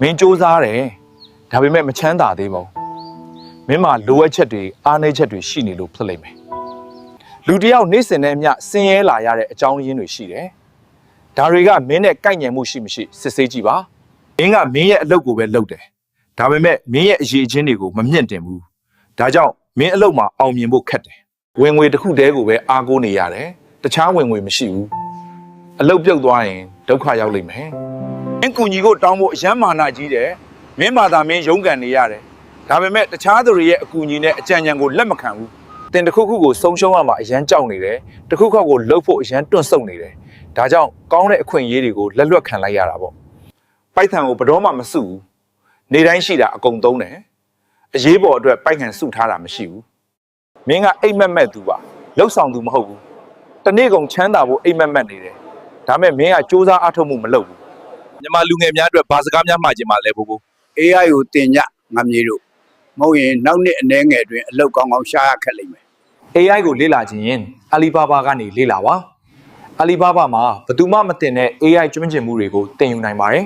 မင်းစူးစမ်းတယ်ဒါပေမဲ့မချမ်းသာသေးပါဘူးမင်းမှာလိုအပ်ချက်တွေအားနည်းချက်တွေရှိနေလို့ဖြစ်လိမ့်မယ်လူတစ်ယောက်နေ့စဉ်နဲ့အမျှဆင်းရဲလာရတဲ့အကြောင်းရင်းတွေရှိတယ်ဒါတွေကမင်းနဲ့ကိုက်ညံမှုရှိမရှိစစ်ဆေးကြည့်ပါမင်းကမင်းရဲ့အလုပ်ကိုပဲလုပ်တယ်ဒါပေမဲ့မင်းရဲ့အရေးအချင်းတွေကိုမမြင့်တင်ဘူးဒါကြောင့်မင်းအလုပ်မှာအောင်မြင်ဖို့ခက်တယ်ဝင်ငွေတစ်ခုတည်းကိုပဲအားကိုးနေရတယ်တခြားဝင်ငွေမရှိဘူးအလုပ်ပြုတ်သွားရင်ဒုက္ခရောက်လိမ့်မယ် မင်းကူညီကိုတောင်းဖို့အယမ်းမာနာကြီးတယ်မင်းမာသာမင်းရုန်းကန်နေရတယ်ဒါပေမဲ့တခြားသူတွေရဲ့အကူအညီနဲ့အကြံဉာဏ်ကိုလက်မခံဘူးတင်တစ်ခုခုကိုဆုံးရှုံးရမှာအယမ်းကြောက်နေတယ်တစ်ခုခုကိုလှုပ်ဖို့အယမ်းတွန့်ဆုတ်နေတယ်ဒါကြောင့်ကောင်းတဲ့အခွင့်အရေးတွေကိုလက်လွတ်ခံလိုက်ရတာပေါ့ပိုက်ထံကိုဘယ်တော့မှမစုဘူးနေတိုင်းရှိတာအကုန်သုံးတယ်အရေးပေါ်အတွက်ပိုက်ထံစုထားတာမရှိဘူးမင်းကအိမ်မက်မက်သူပါလှုပ်ဆောင်သူမဟုတ်ဘူးတနေ့ကုန်ချမ်းသာဖို့အိမ်မက်မက်နေတယ်ဒါပေမဲ့မင်းကစူးစမ်းအားထုတ်မှုမလုပ်ဘူး မြန်မာလူငယ်များအတွက်ဘာစကားများမှာခြင်းပါလဲဘိုးဘိုး AI ကိုတင်ကြငါမြေတို့မဟုတ်ရင်နောက်နှစ်အနည်းငယ်အတွင်းအလောက်ကောင်းကောင်းရှားရခက်လိမ့်မယ် AI ကိုလေ့လာခြင်းရင် Alibaba ကနေလေ့လာပါ Alibaba မှာဘယ်သူမှမတင်တဲ့ AI ကျွမ်းကျင်မှုတွေကိုသင်ယူနိုင်ပါတယ်